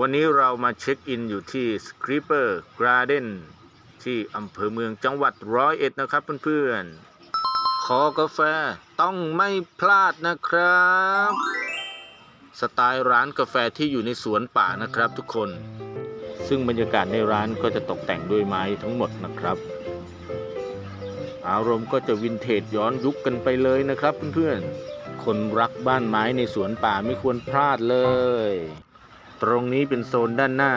วันนี้เรามาเช็คอินอยู่ที่ s c r e p e r Garden ที่อำเภอเมืองจังหวัดร้อยเอ็ดนะครับเพื่อนๆขอกาแฟต้องไม่พลาดนะครับ สไตล์ร้านกาแฟที่อยู่ในสวนป่านะครับทุกคน ซึ่งบรรยากาศในร้านก็จะตกแต่งด้วยไม้ทั้งหมดนะครับ อารมณ์ก็จะวินเทจย้อนยุคกันไปเลยนะครับเพื่อนๆ คนรักบ้านไม้ในสวนป่าไม่ควรพลาดเลย ตรงนี้เป็นโซนด้านหน้า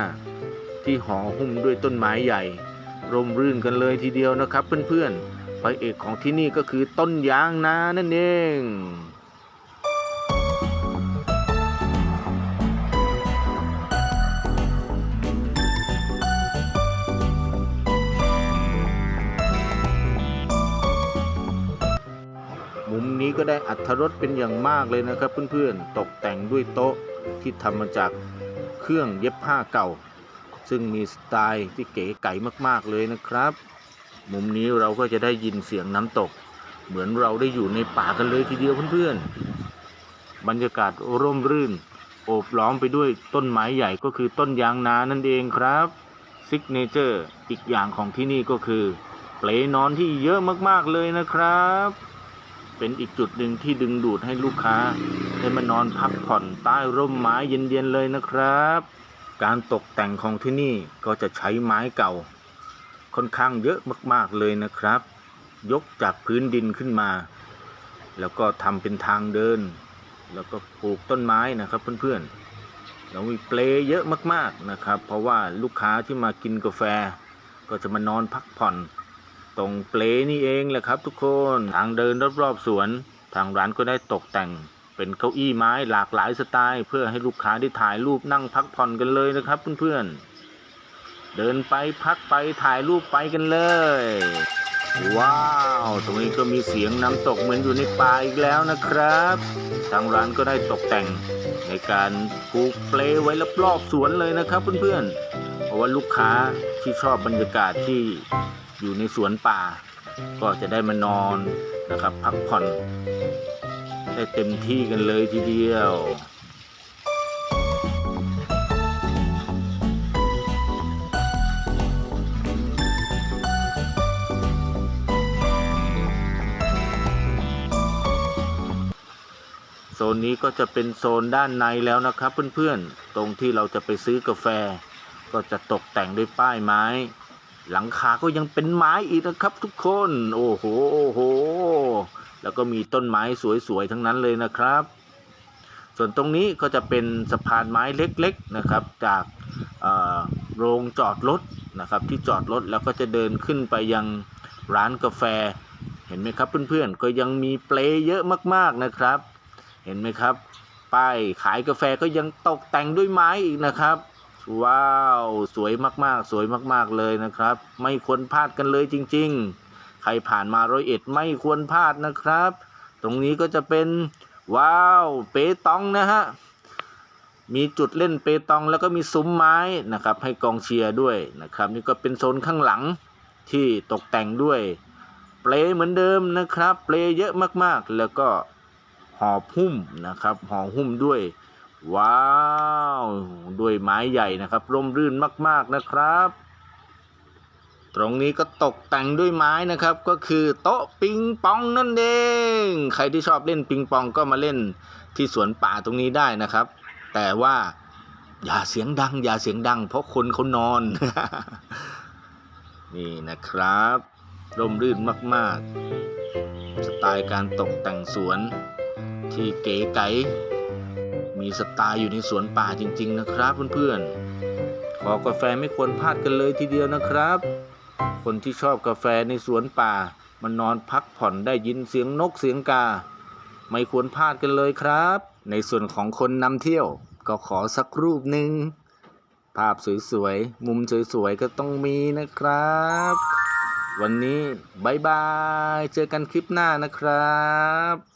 ที่ห่อหุ้มด้วยต้นไม้ใหญ่ ร่มรื่นกันเลยทีเดียวนะครับเพื่อนๆพระเอกของที่นี่ก็คือต้นยางนานั่นเองมุมนี้ก็ได้อัธรสเป็นอย่างมากเลยนะครับเพื่อนๆ ตกแต่งด้วยโต๊ะที่ทำมาจาก เครื่องเย็บผ้าเก่า ซึ่งมีสไตล์ที่เก๋ไก๋มากๆเลยนะครับ มุมนี้เราก็จะได้ยินเสียงน้ำตก เหมือนเราได้อยู่ในป่ากันเลยทีเดียวเพื่อนๆ บรรยากาศร่มรื่น โอบล้อมไปด้วยต้นไม้ใหญ่ก็คือต้นยางนานั่นเองครับซิกเนเจอร์อีกอย่างของที่นี่ก็คือเปลนอนที่เยอะมากๆเลยนะครับ เป็นอีกจุดหนึ่งที่ดึงดูดให้ลูกค้า ได้มานอนพักผ่อนใต้ร่มไม้เย็นๆเลยนะครับ การตกแต่งของที่นี่ก็จะใช้ไม้เก่า ค่อนข้างเยอะมากๆเลยนะครับ ยกจากพื้นดินขึ้นมา แล้วก็ทำเป็นทางเดิน แล้วก็ปลูกต้นไม้นะครับเพื่อนๆแล้วมีเปลเยอะมากๆนะครับ เพราะว่าลูกค้าที่มากินกาแฟ ก็จะมานอนพักผ่อน ตรงเปลนี่เองแหละครับทุกคนทางเดินรอบๆสวน ทางร้านก็ได้ตกแต่งเป็นเก้าอี้ไม้หลากหลายสไตล์ เพื่อให้ลูกค้าได้ถ่ายรูปนั่งพักผ่อนกันเลยนะครับเพื่อนๆ เดินไปพักไปถ่ายรูปไปกันเลย ว้าว ตรงนี้ก็มีเสียงน้ำตกเหมือนอยู่ในป่าอีกแล้วนะครับ ทางร้านก็ได้ตกแต่งในการปลูกเปลไว้รอบๆสวนเลยนะครับเพื่อนๆ เพราะว่าลูกค้าที่ชอบบรรยากาศที่ อยู่ในสวนป่า ก็จะได้มานอนนะครับ พักผ่อน ได้เต็มที่กันเลยทีเดียวโซนนี้ก็จะเป็นโซนด้านในแล้วนะครับเพื่อนๆ ตรงที่เราจะไปซื้อกาแฟ ก็จะตกแต่งด้วยป้ายไม้ หลังคาก็ยังเป็นไม้อีกนะครับ ทุกคน โอ้โหโอ้โห แล้วก็มีต้นไม้สวยๆทั้งนั้นเลยนะครับ ส่วนตรงนี้ก็จะเป็นสะพานไม้เล็กๆนะครับ จากโรงจอดรถนะครับที่จอดรถแล้วก็จะเดินขึ้นไปยังร้านกาแฟ เห็นไหมครับเพื่อนๆก็ยังมีเปลเยอะมากๆนะครับ เห็นไหมครับ ป้ายขายกาแฟก็ยังตกแต่งด้วยไม้อีกนะครับ ว้าว สวยมากๆ สวยมากๆเลยนะครับ ไม่ควรพลาดกันเลยจริง ๆ ใครผ่านมาร้อยเอ็ดไม่ควรพลาดนะครับ ตรงนี้ก็จะเป็นว้าว เปตองนะฮะมีจุดเล่นเปตองแล้วก็มีซุ้มไม้นะครับ ให้กองเชียร์ด้วยนะครับ นี่ก็เป็นโซนข้างหลังที่ตกแต่งด้วยเปลเหมือนเดิมนะครับ เปลเยอะมากๆ แล้วก็ห่อหุ้มนะครับห่อหุ้มด้วย ว้าวด้วยไม้ใหญ่นะครับ ร่มรื่นมาก ๆนะครับ ตรงนี้ก็ตกแต่งด้วยไม้นะครับ ก็คือโต๊ะปิงปองนั่นเอง ใครที่ชอบเล่นปิงปองก็มาเล่นที่สวนป่าตรงนี้ได้นะครับ แต่ว่าอย่าเสียงดัง อย่าเสียงดัง เพราะคนเขานอน นี่นะครับ ร่มรื่นมาก ๆ สไตล์การตกแต่งสวนที่เก๋ไก๋ มีสไตล์อยู่ในสวนป่าจริง ๆ นะครับเพื่อนๆ ขอกาแฟไม่ควรพลาดกันเลยทีเดียวนะครับ คนที่ชอบกาแฟในสวนป่า มันนอนพักผ่อนได้ยินเสียงนกเสียงกา ไม่ควรพลาดกันเลยครับ ในส่วนของคนนำเที่ยว ก็ขอสักรูปหนึ่งภาพสวยๆ มุมสวยๆ ก็ต้องมีนะครับ วันนี้บายบาย เจอกันคลิปหน้านะครับ